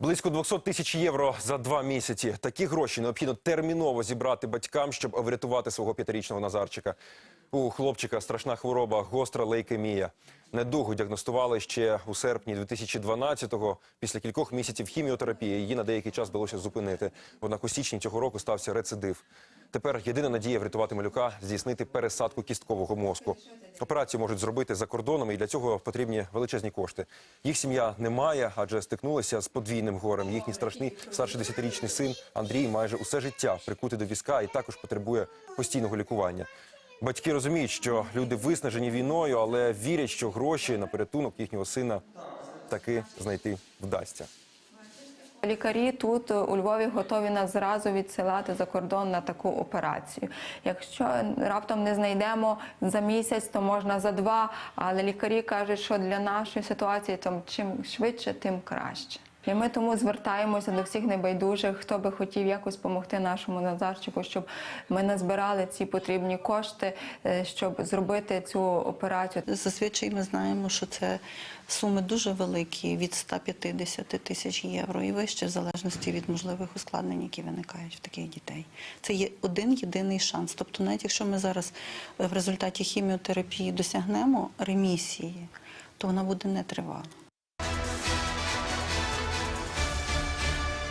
Близько 200 тисяч євро за два місяці. Такі гроші необхідно терміново зібрати батькам, щоб врятувати свого п'ятирічного Назарчика. У хлопчика страшна хвороба, гостра лейкемія. Недугу діагностували ще у серпні 2012-го. Після кількох місяців хіміотерапії її на деякий час вдалося зупинити. Однак у січні цього року стався рецидив. Тепер єдина надія врятувати малюка здійснити пересадку кісткового мозку. Операцію можуть зробити за кордоном, і для цього потрібні величезні кошти. Їх сім'я не має, адже стикнулися з подвійним горем. Їхній страшний старший десятирічний син Андрій майже усе життя прикутий до візка і також потребує постійного лікування. Батьки розуміють, що люди виснажені війною, але вірять, що гроші на порятунок їхнього сина таки знайти вдасться. Лікарі тут у Львові готові нас зразу відсилати за кордон на таку операцію. Якщо раптом не знайдемо за місяць, то можна за два. Але лікарі кажуть, що для нашої ситуації то чим швидше, тим краще. І ми тому звертаємося до всіх небайдужих, хто би хотів якось допомогти нашому Назарчику, щоб ми назбирали ці потрібні кошти, е, щоб зробити цю операцію. Зазвичай ми знаємо, що це суми дуже великі від 150 тисяч євро і вище, в залежності від можливих ускладнень, які виникають в таких дітей. Це є один єдиний шанс. Тобто, навіть якщо ми зараз в результаті хіміотерапії досягнемо ремісії, то вона буде нетривала.